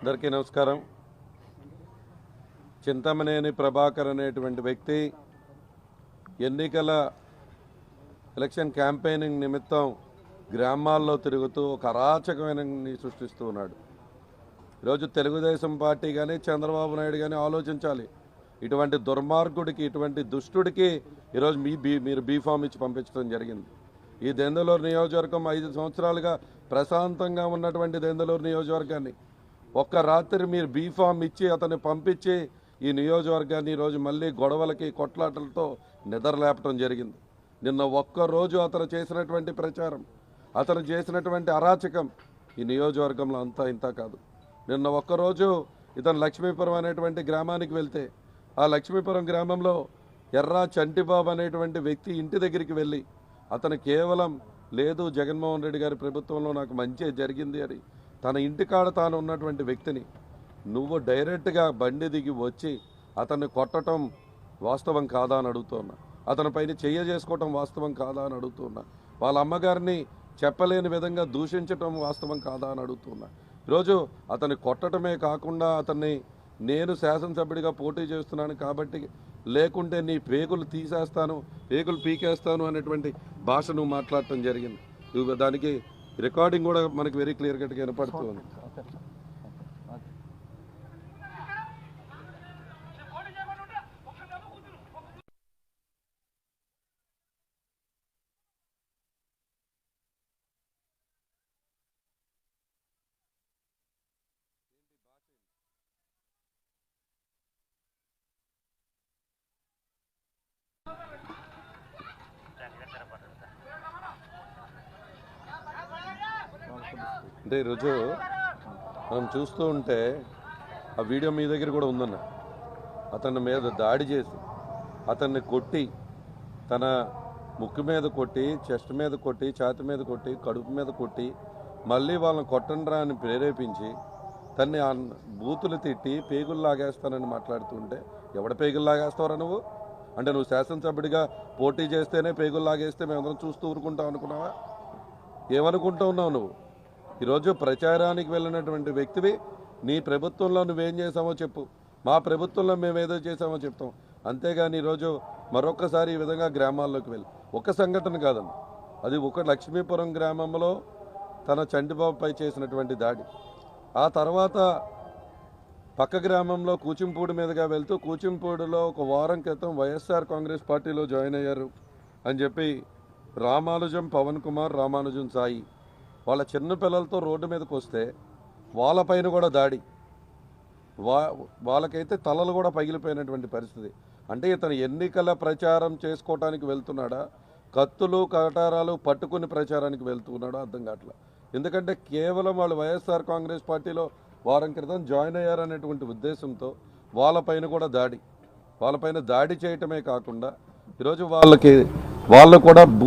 అందరికీ నమస్కారం. చింతమనేని ప్రభాకర్ అనేటువంటి వ్యక్తి ఎన్నికల ఎలక్షన్ క్యాంపెయినింగ్ నిమిత్తం గ్రామాల్లో తిరుగుతూ ఒక అరాచకమైన సృష్టిస్తూ ఉన్నాడు. ఈరోజు తెలుగుదేశం పార్టీ కానీ చంద్రబాబు నాయుడు కానీ ఆలోచించాలి. ఇటువంటి దుర్మార్గుడికి ఇటువంటి దుష్టుడికి ఈరోజు మీ బీ మీరు బీఫామ్ ఇచ్చి పంపించడం జరిగింది. ఈ దెందలూరు నియోజకవర్గం ఐదు సంవత్సరాలుగా ప్రశాంతంగా ఉన్నటువంటి దెందలూరు నియోజకవర్గాన్ని ఒక్క రాత్రి మీరు బీఫామ్ ఇచ్చి అతన్ని పంపించి ఈ నియోజకవర్గాన్ని ఈరోజు మళ్ళీ గొడవలకి కొట్లాటలతో నిద్రలేపటం జరిగింది. నిన్న ఒక్క రోజు అతను చేసినటువంటి ప్రచారం అతను చేసినటువంటి అరాచకం ఈ నియోజకవర్గంలో అంతా ఇంత కాదు. నిన్న ఒక్కరోజు ఇతను లక్ష్మీపురం అనేటువంటి గ్రామానికి వెళ్తే ఆ లక్ష్మీపురం గ్రామంలో ఎర్రా చంటిబాబు అనేటువంటి వ్యక్తి ఇంటి దగ్గరికి వెళ్ళి అతను కేవలం లేదు జగన్మోహన్ రెడ్డి గారి ప్రభుత్వంలో నాకు మంచి జరిగింది అని తన ఇంటికాడ తాను ఉన్నటువంటి వ్యక్తిని నువ్వు డైరెక్ట్గా బండి దిగి వచ్చి అతన్ని కొట్టడం వాస్తవం కాదా అని అడుగుతున్నా. అతని పైన చెయ్య చేసుకోవటం వాస్తవం కాదా అని అడుగుతున్నా. వాళ్ళ అమ్మగారిని చెప్పలేని విధంగా దూషించటం వాస్తవం కాదా అని అడుగుతున్నా. ఈరోజు అతన్ని కొట్టడమే కాకుండా అతన్ని నేను శాసనసభ్యుడిగా పోటీ చేస్తున్నాను కాబట్టి లేకుంటే నీ పేగులు తీసేస్తాను పేగులు పీకేస్తాను అనేటువంటి భాష నువ్వు మాట్లాడటం జరిగింది. ఇవి దానికి రికార్డింగ్ కూడా మనకి వెరీ క్లియర్ కట్గా వినపడుతుంది. అంటే ఈరోజు మనం చూస్తూ ఉంటే ఆ వీడియో మీ దగ్గర కూడా ఉందన్న. అతని మీద దాడి చేసి అతన్ని కొట్టి తన ముక్కు మీద కొట్టి చెస్ట్ మీద కొట్టి ఛాతి మీద కొట్టి కడుపు మీద కొట్టి మళ్ళీ వాళ్ళని కొట్టండ్రా అని ప్రేరేపించి తన్ని ఆ బూతులు తిట్టి పేగులు లాగేస్తానని మాట్లాడుతుంటే ఎవడ పేగులు లాగేస్తావరా నువ్వు? అంటే నువ్వు శాసనసభ్యుడిగా పోటీ చేస్తేనే పేగులు లాగేస్తే మేమందరం చూస్తూ ఊరుకుంటాం అనుకున్నావా? ఏమనుకుంటూ ఉన్నావు నువ్వు? ఈరోజు ప్రచారానికి వెళ్ళినటువంటి వ్యక్తివి నీ ప్రభుత్వంలో నువ్వేం చేసామో చెప్పు. మా ప్రభుత్వంలో మేము ఏదో చేసామో చెప్తాం. అంతేగాని ఈరోజు మరొకసారి ఈ విధంగా గ్రామాల్లోకి వెళ్ళి. ఒక సంఘటన కాదండి అది ఒక లక్ష్మీపురం గ్రామంలో తన చంటిబాబుపై చేసినటువంటి దాడి. ఆ తర్వాత పక్క గ్రామంలో కూచింపూడి మీదుగా వెళ్తూ కూచింపూడిలో ఒక వారం క్రితం వైఎస్ఆర్ కాంగ్రెస్ పార్టీలో జాయిన్ అయ్యారు అని చెప్పి రామానుజం పవన్ కుమార్ రామానుజం సాయి వాళ్ళ చిన్న పిల్లలతో రోడ్డు మీదకి వస్తే వాళ్ళపైన కూడా దాడి. వా వాళ్ళకైతే తలలు కూడా పగిలిపోయినటువంటి పరిస్థితి. అంటే ఇతను ఎన్నికల ప్రచారం చేసుకోవటానికి వెళ్తున్నాడా? కత్తులు కటారాలు పట్టుకుని ప్రచారానికి వెళ్తున్నాడో అర్థం కావట్లా. ఎందుకంటే కేవలం వాళ్ళు వైఎస్ఆర్ కాంగ్రెస్ పార్టీలో వారం క్రితం జాయిన్ అయ్యారనేటువంటి ఉద్దేశంతో వాళ్ళపైన కూడా దాడి. వాళ్ళపైన దాడి చేయటమే కాకుండా ఈరోజు వాళ్ళకి వాళ్ళు కూడా